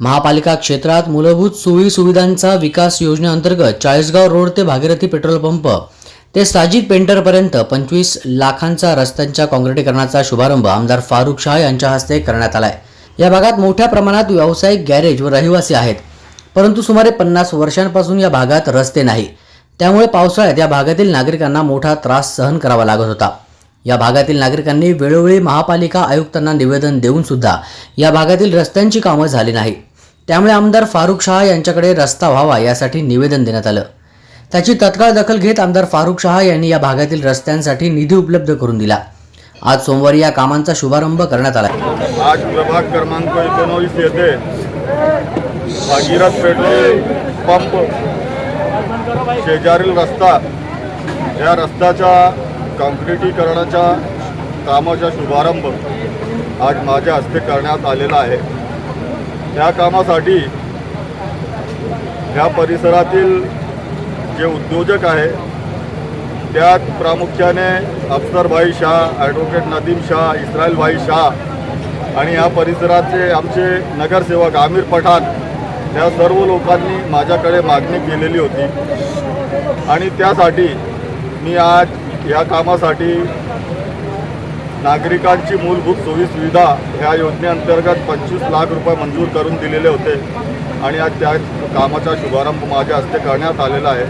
महापालिका क्षेत्रात मूलभूत सोयी सुविधांचा विकास योजनेअंतर्गत चाळीसगाव रोड ते भागीरथी पेट्रोल पंप ते साजिद पेंटरपर्यंत पंचवीस लाखांचा रस्त्यांच्या काँक्रिटीकरणाचा शुभारंभ आमदार फारुख शाह यांच्या हस्ते करण्यात आलाय. या भागात मोठ्या प्रमाणात व्यावसायिक गॅरेज व रहिवासी आहेत. परंतु सुमारे पन्नास वर्षांपासून या भागात रस्ते नाही. त्यामुळे पावसाळ्यात या भागातील नागरिकांना मोठा त्रास सहन करावा लागत होता. या भागातील नागरिकांनी वेळोवेळी महापालिका आयुक्तांना निवेदन देऊन सुद्धा या भागातील रस्त्यांची कामं झाली नाही. त्यामुळे आमदार फारुख शहा यांच्याकडे रस्ता व्हावा यासाठी निवेदन देण्यात आलं. त्याची तत्काळ दखल घेत आमदार फारुख शहा यांनी या भागातील रस्त्यांसाठी निधी उपलब्ध करून दिला. आज सोमवारी या कामांचा शुभारंभ करण्यात आला. आज प्रभाग क्रमांक एकोणवीस येथे भागीरथ पेट्रोल पंप शेजारील रस्ता या रस्त्याच्या कॉन्क्रिटीकरणाच्या कामाचा शुभारंभ आज माझ्या हस्ते करण्यात आलेला आहे. ह्या कामासाठी ह्या परिसरातील जे उद्योजक आहे त्यात प्रामुख्याने अफसरभाई शाह ॲडव्होकेट नदीम शाह इस्रायलभाई शाह आणि या परिसराचे आमचे नगरसेवक आमिर पठाण या सर्व लोकांनी माझ्याकडे मागणी केलेली होती. आणि त्यासाठी मी आज या कामासाठी नागरिकांची मूलभूत सोयीसुविधा ह्या योजनेअंतर्गत पंचवीस लाख रुपये मंजूर करून दिलेले होते आणि आज त्या कामाचा शुभारंभ माझ्या हस्ते करण्यात आलेला आहे.